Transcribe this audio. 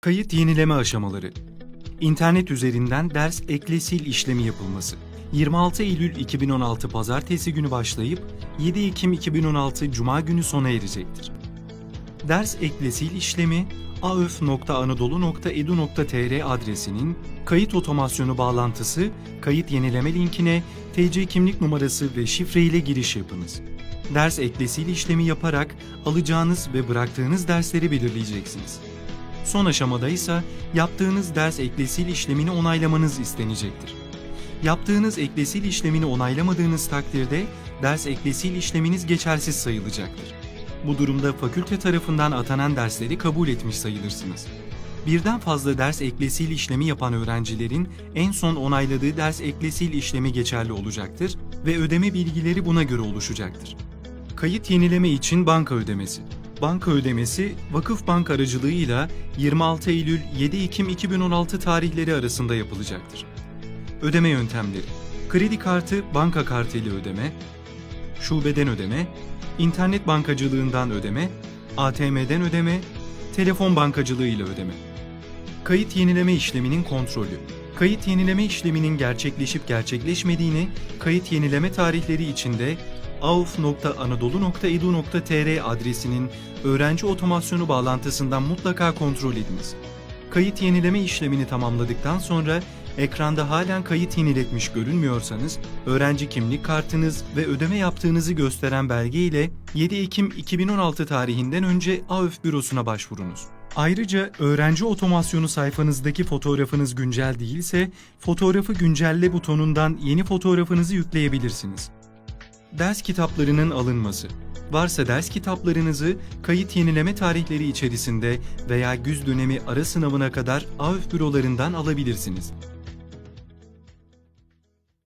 Kayıt yenileme aşamaları. İnternet üzerinden ders eklesil işlemi yapılması. 26 Eylül 2016 Pazartesi günü başlayıp 7 Ekim 2016 Cuma günü sona erecektir. Ders eklesil işlemi aöf.anadolu.edu.tr adresinin kayıt otomasyonu bağlantısı, kayıt yenileme linkine TC kimlik numarası ve şifre ile giriş yapınız. Ders eklesil işlemi yaparak alacağınız ve bıraktığınız dersleri belirleyeceksiniz. Son aşamada ise yaptığınız ders eklesil işlemini onaylamanız istenecektir. Yaptığınız eklesil işlemini onaylamadığınız takdirde ders eklesil işleminiz geçersiz sayılacaktır. Bu durumda fakülte tarafından atanan dersleri kabul etmiş sayılırsınız. Birden fazla ders eklesil işlemi yapan öğrencilerin en son onayladığı ders eklesil işlemi geçerli olacaktır ve ödeme bilgileri buna göre oluşacaktır. Kayıt yenileme için banka ödemesi. Banka ödemesi Vakıfbank aracılığıyla 26 Eylül 7 Ekim 2016 tarihleri arasında yapılacaktır. Ödeme yöntemleri. Kredi kartı, banka kartı ile ödeme, şubeden ödeme, internet bankacılığından ödeme, ATM'den ödeme, telefon bankacılığı ile ödeme. Kayıt yenileme işleminin kontrolü. Kayıt yenileme işleminin gerçekleşip gerçekleşmediğini kayıt yenileme tarihleri içinde auf.anadolu.edu.tr adresinin öğrenci otomasyonu bağlantısından mutlaka kontrol ediniz. Kayıt yenileme işlemini tamamladıktan sonra ekranda halen kayıt yeniletmiş görünmüyorsanız öğrenci kimlik kartınız ve ödeme yaptığınızı gösteren belge ile 7 Ekim 2016 tarihinden önce AÖF bürosuna başvurunuz. Ayrıca öğrenci otomasyonu sayfanızdaki fotoğrafınız güncel değilse fotoğrafı güncelle butonundan yeni fotoğrafınızı yükleyebilirsiniz. Ders kitaplarının alınması. Varsa ders kitaplarınızı kayıt yenileme tarihleri içerisinde veya güz dönemi ara sınavına kadar AÖF bürolarından alabilirsiniz.